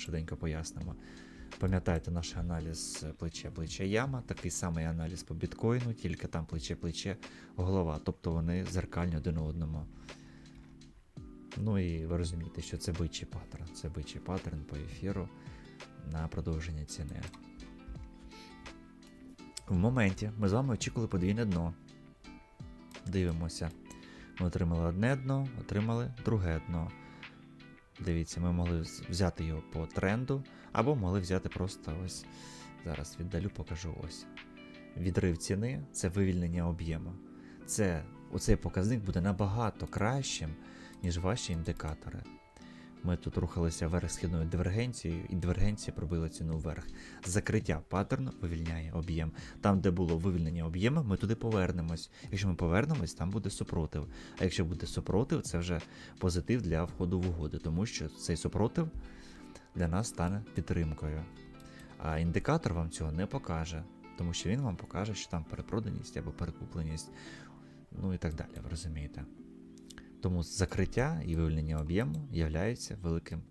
швиденько пояснимо. Пам'ятаєте наш аналіз плече плече яма, такий самий аналіз по біткоїну, тільки там плече плече голова. Тобто вони зеркальні один одному. Ну і ви розумієте, що це бичий паттерн. Це бичий паттерн по ефіру на продовження ціни. В моменті ми з вами очікували подвійне дно. Дивимося. Ми отримали одне дно, отримали друге дно. Дивіться, ми могли взяти його по тренду, або могли взяти просто ось. Зараз віддалю, покажу ось. Відрив ціни це вивільнення об'єму. Це, оцей показник буде набагато кращим, ніж ваші індикатори. Ми тут рухалися вверх східною дивергенцією, і дивергенція пробила ціну вверх. Закриття паттерну вивільняє об'єм. Там, де було вивільнення об'єму, ми туди повернемось. Якщо ми повернемось, там буде супротив. А якщо буде супротив, це вже позитив для входу в угоди, тому що цей супротив для нас стане підтримкою. А індикатор вам цього не покаже, тому що він вам покаже, що там перепроданість або перекупленість, ну і так далі, ви розумієте. Тому закриття і вивільнення об'єму являється великим,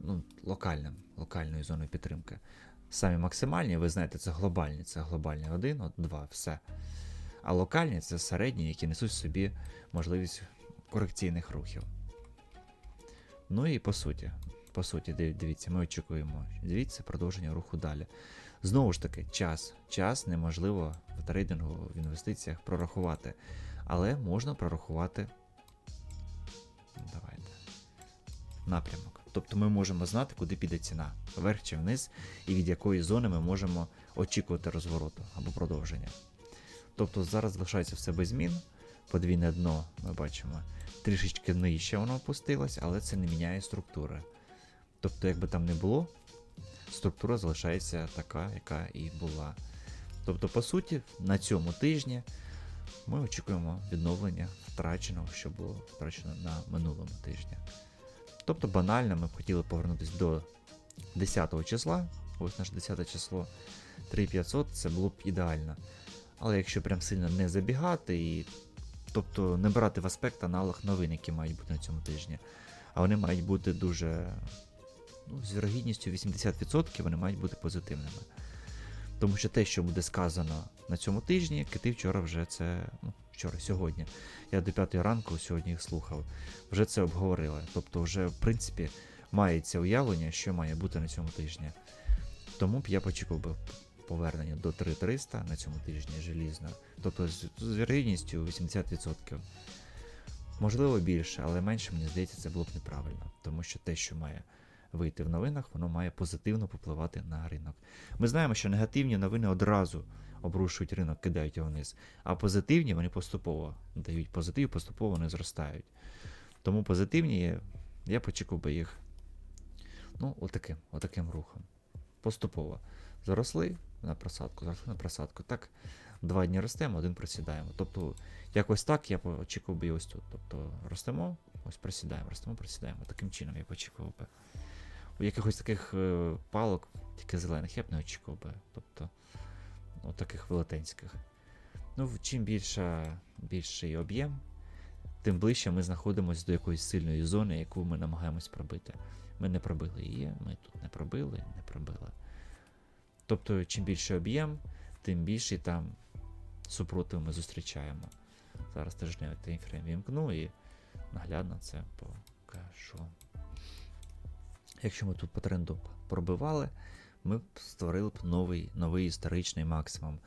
ну, локальним, локальною зоною підтримки. Самі максимальні, ви знаєте, це глобальні, це глобальні 1, от 2, все. А локальні це середні, які несуть собі можливість корекційних рухів. Ну і по суті, по суті, дивіться, ми очікуємо. Дивіться продовження руху далі. Знову ж таки, час. Час неможливо в трейдингу, в інвестиціях прорахувати. Але можна прорахувати. Давайте. Напрямок. Тобто ми можемо знати, куди піде ціна, вверх чи вниз, і від якої зони ми можемо очікувати розвороту або продовження. Тобто зараз залишається все без змін. Подвійне дно ми бачимо трішечки нижче воно опустилось, але це не міняє структури. Тобто, якби там не було, структура залишається така, яка і була. Тобто, по суті, на цьому тижні ми очікуємо відновлення втраченого, що було втрачено на минулому тижні. Тобто, банально, ми б хотіли повернутися до 10 числа. Ось наше 10 число 3500, це було б ідеально. Але якщо прям сильно не забігати і Тобто не брати в аспект аналог новин, які мають бути на цьому тижні. А вони мають бути дуже. Ну, з вірогідністю 80% вони мають бути позитивними. Тому що те, що буде сказано на цьому тижні, кити вчора вже це. Ну, вчора, сьогодні. Я до 5 ранку сьогодні їх слухав. Вже це обговорили. Тобто, вже, в принципі, мається уявлення, що має бути на цьому тижні. Тому б я очікував би повернення до 3300 на цьому тижні желізно. Тобто з, з вірогідністю 80%. Можливо, більше, але менше, мені здається, це було б неправильно. Тому що те, що має вийти в новинах, воно має позитивно попливати на ринок. Ми знаємо, що негативні новини одразу обрушують ринок, кидають його вниз, а позитивні вони поступово дають позитив, поступово вони зростають. Тому позитивні, я б очікував би їх ну, отаким, отаким рухом. Поступово. Заросли на просадку, заросли на просадку. Так, два дні ростемо, один просідаємо. Тобто, якось так я очікував би ось тут. Тобто ростемо, ось просідаємо, ростемо, просідаємо. Таким чином я очікував би. Якихось таких е, палок, тільки зелених, я б не очікував би. Тобто, ну, таких велетенських. Ну, чим більша, більший об'єм, тим ближче ми знаходимося до якоїсь сильної зони, яку ми намагаємось пробити. Ми не пробили її, ми тут не пробили, не пробили. Тобто, чим більший об'єм, тим більший там супротив ми зустрічаємо. Зараз тижневий таймфрейм вімкну і наглядно це покажу. Якщо ми тут по тренду пробивали, ми б створили б новий, новий історичний максимум.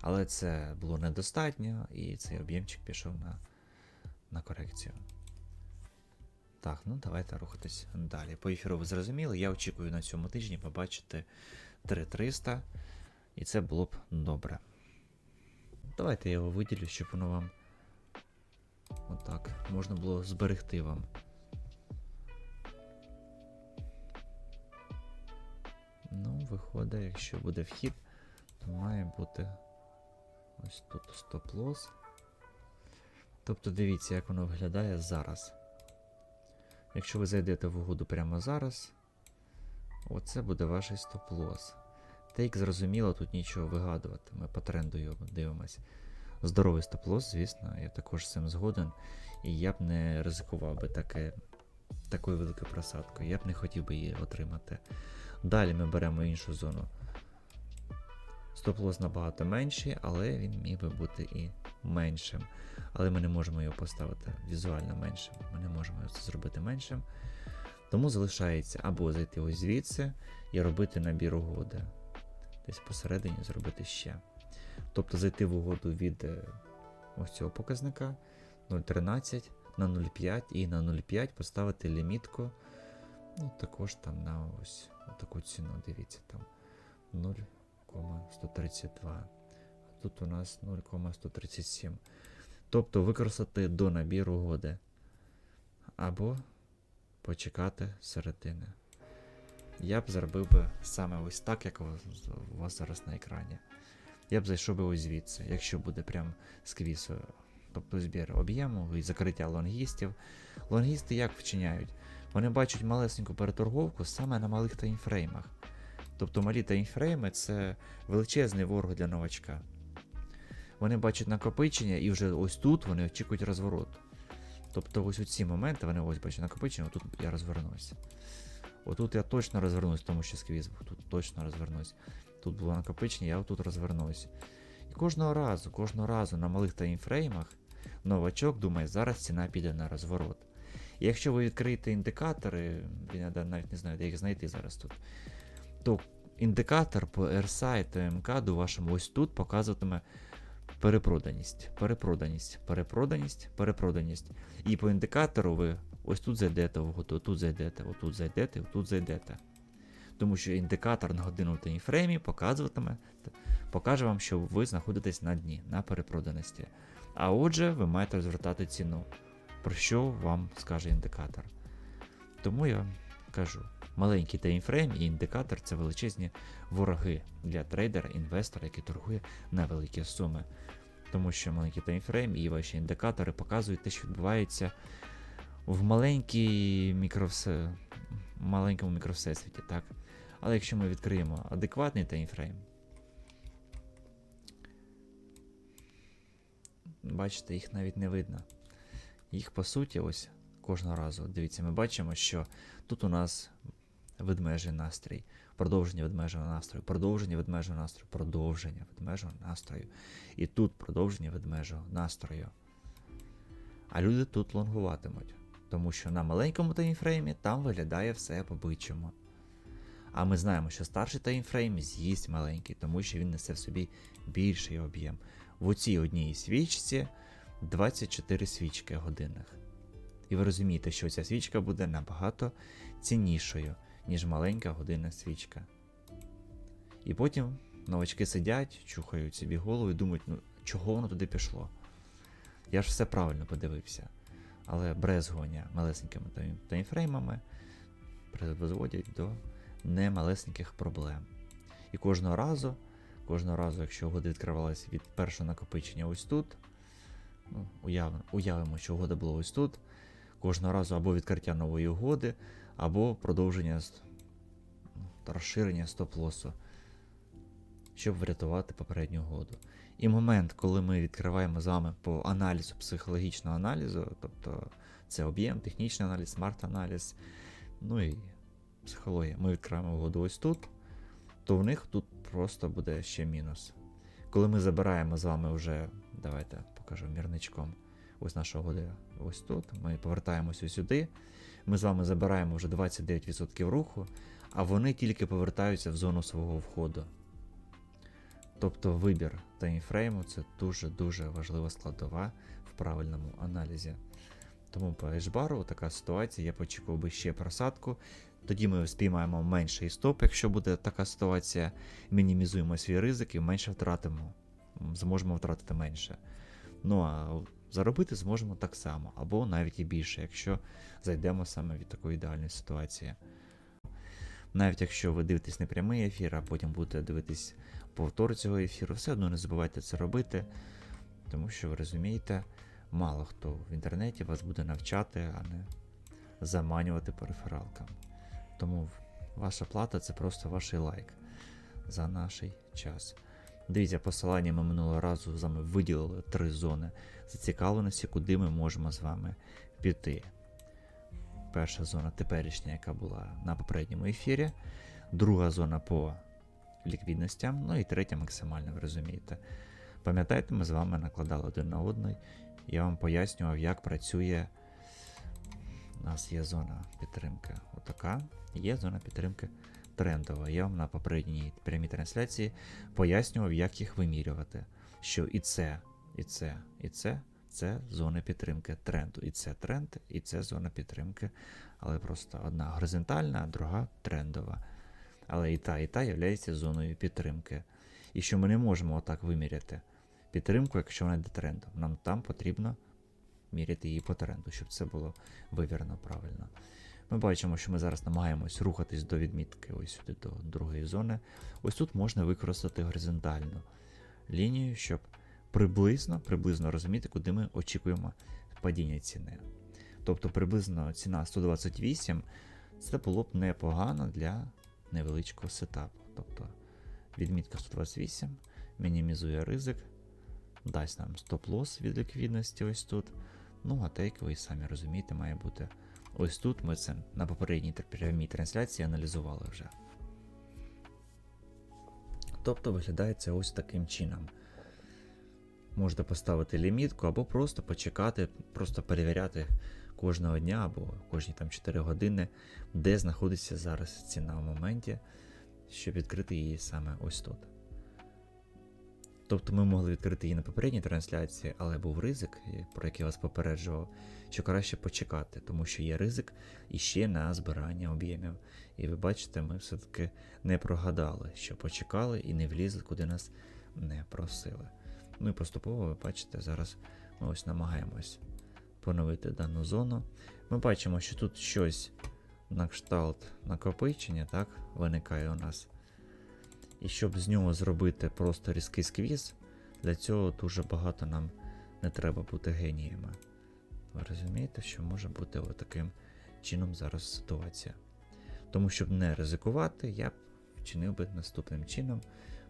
Але це було недостатньо, і цей об'ємчик пішов на, на корекцію. Так, ну давайте рухатись далі. По ефіру ви зрозуміли, я очікую на цьому тижні побачити 3300, і це було б добре. Давайте я його виділю, щоб воно вам отак можна було зберегти вам. Виходить, якщо буде вхід, то має бути ось тут стоп-лосс. Тобто дивіться, як воно виглядає зараз. Якщо ви зайдете в угоду прямо зараз, оце буде ваш стоп-лосс. Тейк зрозуміло, тут нічого вигадувати. Ми по тренду його дивимося. Здоровий стоп-лосс, звісно, я також з цим згоден. І я б не ризикував би таке такою великою просадкою. Я б не хотів би її отримати. Далі ми беремо іншу зону. Стоп-лосс набагато менший, але він міг би бути і меншим. Але ми не можемо його поставити візуально меншим. Ми не можемо це зробити меншим. Тому залишається або зайти ось звідси і робити набір угоди. Десь посередині зробити ще. Тобто зайти в угоду від е, ось цього показника 0,13 на 0,5 і на 0,5 поставити лімітку. Ну, також там на ось таку ціну, дивіться, там 0,132. Тут у нас 0,137. Тобто використати до набіру угоди. Або почекати середини. Я б зробив би саме ось так, як у вас, зараз на екрані. Я б зайшов би ось звідси, якщо буде прям сквіз, тобто збір об'єму і закриття лонгістів. Лонгісти як вчиняють? Вони бачать малесеньку переторговку саме на малих таймфреймах. Тобто малі таймфрейми це величезний ворог для новачка. Вони бачать накопичення і вже ось тут вони очікують розворот. Тобто ось у ці моменти вони ось бачать накопичення, отут я розвернуся. Отут я точно розвернусь, тому що сквіз був, тут точно розвернусь. Тут було накопичення, я отут розвернусь. І кожного разу, кожного разу на малих таймфреймах новачок думає, зараз ціна піде на розворот. І якщо ви відкриєте індикатори, я навіть не знаю, де їх знайти зараз тут, то індикатор по RSI та МК до вашому ось тут показуватиме перепроданість, перепроданість, перепроданість, перепроданість. І по індикатору ви ось тут зайдете тут зайдете, отут зайдете, отут зайдете. Тому що індикатор на годину таймфреймі показуватиме, покаже вам, що ви знаходитесь на дні, на перепроданості. А отже, ви маєте розвертати ціну, про що вам скаже індикатор. Тому я кажу, маленький таймфрейм і індикатор це величезні вороги для трейдера, інвестора, який торгує на великі суми. Тому що маленький таймфрейм і ваші індикатори показують те, що відбувається в маленькій мікровсе... маленькому мікровсесвіті. так? Але якщо ми відкриємо адекватний таймфрейм, бачите, їх навіть не видно. Їх по суті, ось кожного разу. Дивіться, ми бачимо, що тут у нас ведмежий настрій, продовження ведмежого настрою, продовження ведмежого настрою, продовження ведмежого настрою. І тут продовження ведмежого настрою. А люди тут лонгуватимуть, тому що на маленькому таймфреймі там виглядає все по-бичому. А ми знаємо, що старший таймфрейм з'їсть маленький, тому що він несе в собі більший об'єм. В оцій одній свічці 24 свічки годинних. І ви розумієте, що ця свічка буде набагато ціннішою, ніж маленька годинна свічка. І потім новачки сидять, чухають собі голову і думають, ну чого воно туди пішло? Я ж все правильно подивився. Але брезгування малесенькими таймфреймами призводять до немалесеньких проблем. І кожного разу, кожного разу, якщо угода відкривалася від першого накопичення ось тут, ну, уявимо, уявимо, що угода була ось тут, кожного разу або відкриття нової угоди, або продовження та розширення стоп-лосу, щоб врятувати попередню угоду. І момент, коли ми відкриваємо з вами по аналізу, психологічного аналізу, тобто це об'єм, технічний аналіз, смарт-аналіз, ну і психологія. Ми відкриваємо угоду ось тут, то в них тут просто буде ще мінус. Коли ми забираємо з вами вже, давайте покажу мірничком, ось наша угода ось тут, ми повертаємося сюди, ми з вами забираємо вже 29% руху, а вони тільки повертаються в зону свого входу. Тобто вибір таймфрейму це дуже-дуже важлива складова в правильному аналізі. Тому по Ешбару така ситуація, я б очікував би ще просадку. Тоді ми спіймаємо менший стоп, якщо буде така ситуація, мінімізуємо свій ризик і менше втратимо. Зможемо втратити менше. Ну а заробити зможемо так само, або навіть і більше, якщо зайдемо саме від такої ідеальної ситуації. Навіть якщо ви дивитесь не прямий ефір, а потім будете дивитись повтор цього ефіру, все одно не забувайте це робити, тому що ви розумієте, мало хто в інтернеті вас буде навчати, а не заманювати по рефералкам. Тому ваша плата це просто ваш лайк за наш час. Дивіться, посилання ми минулого разу з вами виділили три зони зацікавленості, куди ми можемо з вами піти. Перша зона теперішня, яка була на попередньому ефірі. Друга зона по ліквідностям. Ну і третя максимальна, ви розумієте. Пам'ятаєте, ми з вами накладали один на одний. Я вам пояснював, як працює. У нас є зона підтримки. Отака. Є зона підтримки трендова. Я вам на попередній прямій трансляції пояснював, як їх вимірювати. Що і це, і це, і це це зона підтримки тренду. І це тренд, і це зона підтримки. Але просто одна горизонтальна, а друга трендова. Але і та, і та є зоною підтримки. І що ми не можемо отак виміряти підтримку, якщо вона йде трендом. Нам там потрібно міряти її по тренду, щоб це було вивірено правильно. Ми бачимо, що ми зараз намагаємось рухатись до відмітки ось сюди до другої зони. Ось тут можна використати горизонтальну лінію, щоб приблизно, приблизно розуміти, куди ми очікуємо падіння ціни. Тобто приблизно ціна 128 це було б непогано для невеличкого сетапу. Тобто відмітка 128 мінімізує ризик, дасть нам стоп-лос від ліквідності ось тут. Ну, а тейк, ви самі розумієте, має бути ось тут. Ми це на попередній прямій трансляції аналізували вже. Тобто виглядає це ось таким чином. Можете поставити лімітку або просто почекати, просто перевіряти кожного дня або кожні там 4 години, де знаходиться зараз ціна в моменті, щоб відкрити її саме ось тут. Тобто ми могли відкрити її на попередній трансляції, але був ризик, про який я вас попереджував, що краще почекати, тому що є ризик іще на збирання об'ємів. І ви бачите, ми все-таки не прогадали, що почекали і не влізли, куди нас не просили. Ну і поступово, ви бачите, зараз ми ось намагаємось поновити дану зону. Ми бачимо, що тут щось на кшталт накопичення, так, виникає у нас. І щоб з нього зробити просто різкий сквіз, для цього дуже багато нам не треба бути геніями. Ви розумієте, що може бути таким чином зараз ситуація. Тому, щоб не ризикувати, я б вчинив би наступним чином.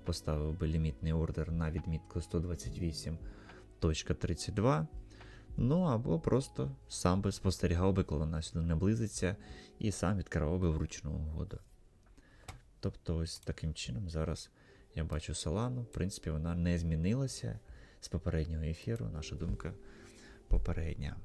Поставив би лімітний ордер на відмітку 128.32. Ну або просто сам би спостерігав би, коли вона сюди наблизиться, і сам відкривав би вручну угоду. Тобто, ось таким чином зараз я бачу Солану. В принципі, вона не змінилася з попереднього ефіру, наша думка попередня.